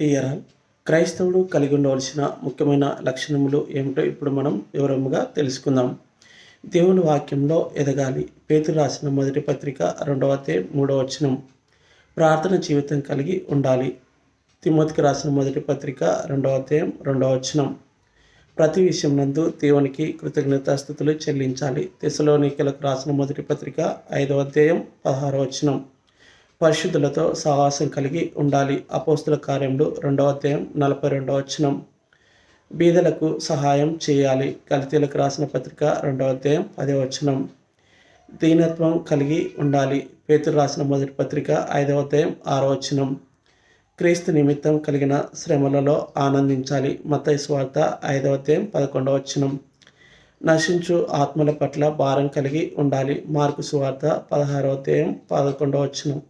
TRR క్రైస్తవుడు కలిగి ఉండవలసిన ముఖ్యమైన లక్షణములు ఏమిటో ఇప్పుడు మనం వివరముగా తెలుసుకుందాం. దేవుని వాక్యంలో ఎదగాలి. పేతురు రాసిన మొదటి పత్రిక రెండవ తే మూడవ వచనం. ప్రార్థన జీవితం కలిగి ఉండాలి. తిమ్మతికి రాసిన మొదటి పత్రిక రెండవ అధ్యాయం రెండవ వచనం. ప్రతి విషయం నందు దేవునికి కృతజ్ఞతాస్థుతులు చెల్లించాలి. తెసలోనికలకు రాసిన మొదటి పత్రిక ఐదవ అధ్యాయం పదహారవ వచనం. పరిశుద్ధులతో సహవాసం కలిగి ఉండాలి. అపోస్తుల కార్యములు రెండవ అధ్యాయం నలభై రెండవ వచనం. బీదలకు సహాయం చేయాలి. కలితీలకు రాసిన పత్రిక రెండవ అధ్యాయం పదే వచనం. దీనత్వం కలిగి ఉండాలి. పేతురు రాసిన మొదటి పత్రిక ఐదవ అధ్యాయం ఆరో వచనం. క్రీస్తు నిమిత్తం కలిగిన శ్రమలలో ఆనందించాలి. మతయి స్వార్థ ఐదవ అధ్యాయం పదకొండవ వచనం. నశించు ఆత్మల పట్ల భారం కలిగి ఉండాలి. మార్కు సువార్త పదహారవ అధ్యాయం పదకొండవ వచనం.